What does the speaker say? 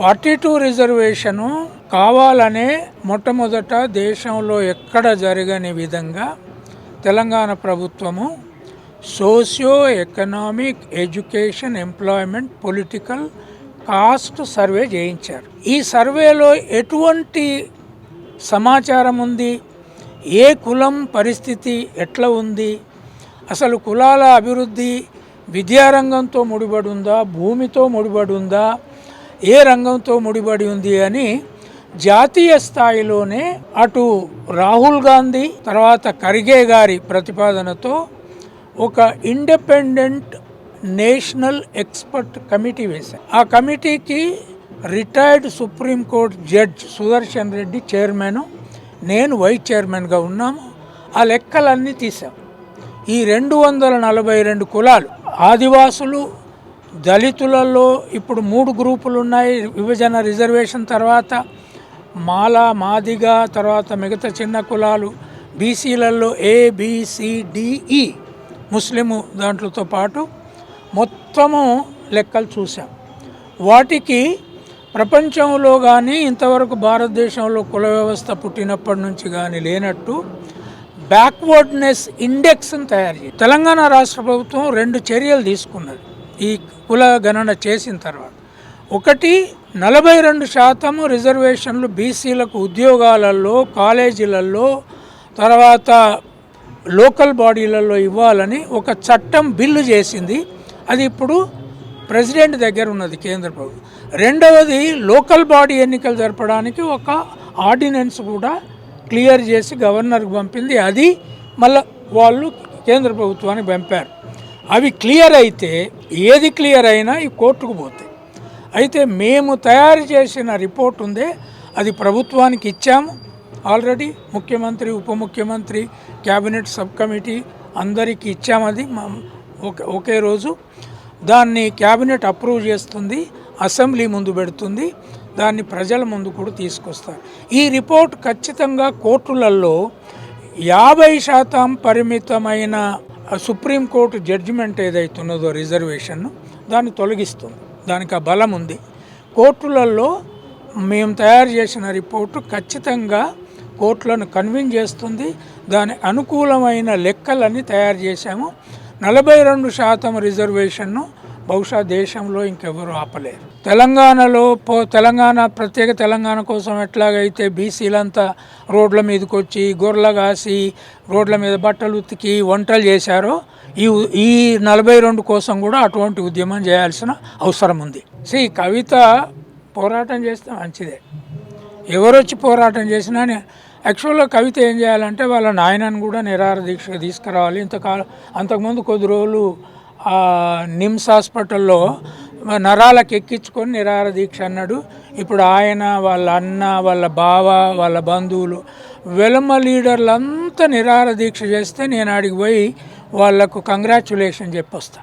Forty two reservation కావాలనే మొట్టమొదట దేశంలో ఎక్కడ జరగని విధంగా తెలంగాణ ప్రభుత్వము socio economic education employment political caste survey చేయించారు. ఈ సర్వేలో ఎటువంటి సమాచారం ఉంది? ఏ కులం పరిస్థితి ఎట్లా ఉంది? అసలు కులాల అభివృద్ధి విద్యారంగంతో ముడిపడి ఉందా భూమితో ముడిపడి ఉందా ఏ రంగంతో ముడిపడి ఉంది అని జాతీయ స్థాయిలోనే అటు రాహుల్ గాంధీ తర్వాత ఖర్గే గారి ప్రతిపాదనతో ఒక ఇండిపెండెంట్ నేషనల్ ఎక్స్పర్ట్ కమిటీ వేశారు. ఆ కమిటీకి retired supreme court judge Sudarshan Reddy chairman నేను వైస్ చైర్మన్గా ఉన్నాము. ఆ లెక్కలన్నీ తీసాం ఈ రెండు వందల నలభై రెండు కులాలు ఆదివాసులు దళితులలో ఇప్పుడు మూడు గ్రూపులు ఉన్నాయి విభజన రిజర్వేషన్ తర్వాత మాల మాదిగ తర్వాత మిగతా చిన్న కులాలు. బీసీలలో ఏబిసిడిఈ ముస్లిము దాంట్లతో పాటు మొత్తము లెక్కలు చూసాం వాటికి ప్రపంచంలో కానీ ఇంతవరకు భారతదేశంలో కుల వ్యవస్థ పుట్టినప్పటి నుంచి కానీ లేనట్టు బ్యాక్వర్డ్నెస్ ఇండెక్స్ని తయారు చేయాలి తెలంగాణ రాష్ట్ర ప్రభుత్వం రెండు చర్యలు తీసుకున్నది. ఈ కుల గణన చేసిన తర్వాత ఒకటి నలభై రెండు శాతము రిజర్వేషన్లు బీసీలకు ఉద్యోగాలలో కాలేజీలలో తర్వాత లోకల్ బాడీలలో ఇవ్వాలని ఒక చట్టం బిల్లు చేసింది. అది ఇప్పుడు ప్రెసిడెంట్ దగ్గర ఉన్నది కేంద్ర ప్రభుత్వం. రెండవది లోకల్ బాడీ ఎన్నికలు జరపడానికి ఒక ఆర్డినెన్స్ కూడా క్లియర్ చేసి గవర్నర్కి పంపింది. అది మళ్ళీ వాళ్ళు కేంద్ర ప్రభుత్వానికి పంపారు. అవి క్లియర్ అయితే ఏది క్లియర్ అయినా ఈ కోర్టుకు పోతాయి. అయితే మేము తయారు చేసిన రిపోర్ట్ ఉందే అది ప్రభుత్వానికి ఇచ్చాము. ఆల్రెడీ ముఖ్యమంత్రి ఉప ముఖ్యమంత్రి క్యాబినెట్ సబ్ కమిటీ అందరికీ ఇచ్చాము అది. ఒకే ఒకే రోజు. దాన్ని క్యాబినెట్ అప్రూవ్ చేస్తుంది అసెంబ్లీ ముందు పెడుతుంది దాన్ని ప్రజల ముందు కూడా తీసుకొస్తారు. ఈ రిపోర్ట్ ఖచ్చితంగా కోర్టులలో యాభై శాతం పరిమితమైన సుప్రీంకోర్టు జడ్జిమెంట్ ఏదైతున్నదో రిజర్వేషన్ దాన్ని తొలగిస్తుంది. దానికి ఆ బలం ఉంది. కోర్టులలో మేము తయారు చేసిన రిపోర్టు ఖచ్చితంగా కోర్టులను కన్విన్స్ చేస్తుంది. దాని అనుకూలమైన లెక్కలన్నీ తయారు చేశాము. నలభై రెండు శాతం రిజర్వేషన్ను బహుశా దేశంలో ఇంకెవరు ఆపలేరు. తెలంగాణలో పో తెలంగాణ ప్రత్యేక తెలంగాణ కోసం ఎట్లాగైతే బీసీలంతా రోడ్ల మీదకి వచ్చి గొర్రెలు కాసి రోడ్ల మీద బట్టలు ఉతికి వంటలు చేశారో ఈ ఈ నలభై రెండు కోసం కూడా అటువంటి ఉద్యమం చేయాల్సిన అవసరం ఉంది. సి కవిత పోరాటం చేస్తే మంచిదే. ఎవరొచ్చి పోరాటం చేసినా యాక్చువల్గా కవిత ఏం చేయాలంటే వాళ్ళ నాయనని కూడా నిరాహార దీక్ష తీసుకురావాలి. ఇంతకాలం అంతకుముందు కొద్ది రోజులు నిమ్స్ హాస్పిటల్లో నరాలకు ఎక్కించుకొని నిరాహార దీక్ష అన్నాడు. ఇప్పుడు ఆయన వాళ్ళ అన్న వాళ్ళ బావ వాళ్ళ బంధువులు వెలమ లీడర్లంతా నిరాహార దీక్ష చేస్తే నేను ఆడికి పోయి వాళ్ళకు కంగ్రాచులేషన్ చెప్పొస్తా.